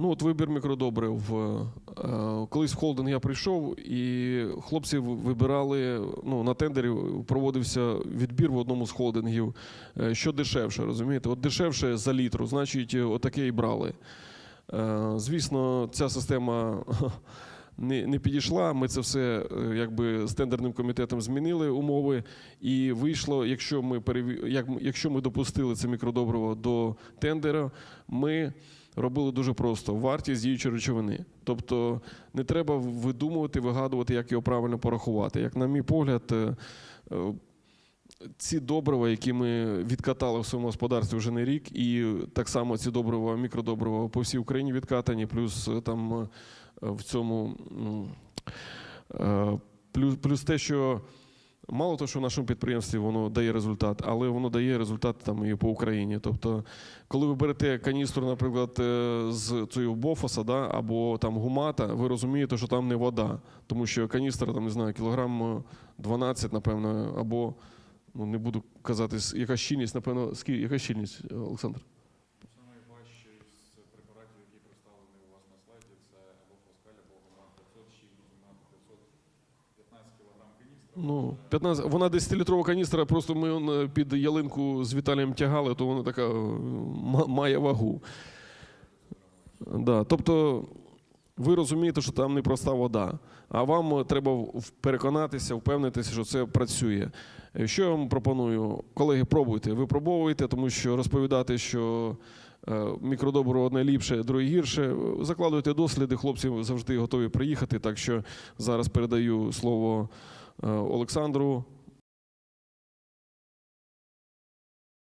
Ну, от вибір мікродобрив. Е, Колись в холдинг я прийшов, і хлопці вибирали ну, на тендері проводився відбір в одному з холдингів. е, Що дешевше, розумієте? От дешевше за літру, значить, е, отаке і брали. Е, Звісно, ця система не, не підійшла. Ми це все е, якби з тендерним комітетом змінили умови, і вийшло, якщо ми як... якщо ми допустили це мікродобриво до тендера, ми робили дуже просто вартість діючої речовини. Тобто не треба видумувати, вигадувати, як його правильно порахувати. Як на мій погляд, е, е, ці добрива, які ми відкатали в своєму господарстві вже не рік, і так само ці добрива, мікродобрива по всій Україні відкатані, плюс там в цьому е, плюс, плюс те, що мало того, що в нашому підприємстві воно дає результат, але воно дає результат там і по Україні. Тобто, коли ви берете каністру, наприклад, е, з цієї бофоса, да, або там гумата, ви розумієте, що там не вода, тому що каністра, там не знаю, кілограм е, 12, напевно, або ну не буду казати, яка щільність, напевно, яка щільність, е, Олександр? Ну, 15, вона 10-літрова каністра, просто ми е, під ялинку з Віталієм тягали, то вона така е, має вагу. Да, тобто ви розумієте, що там не проста вода, а вам е, треба переконатися, впевнитися, що це працює. Що я вам пропоную? Колеги, пробуйте. Ви пробовуйте, тому що розповідати, що мікродобриво одне ліпше, друге гірше. Закладуйте досліди, хлопці завжди готові приїхати. Так що зараз передаю слово Олександру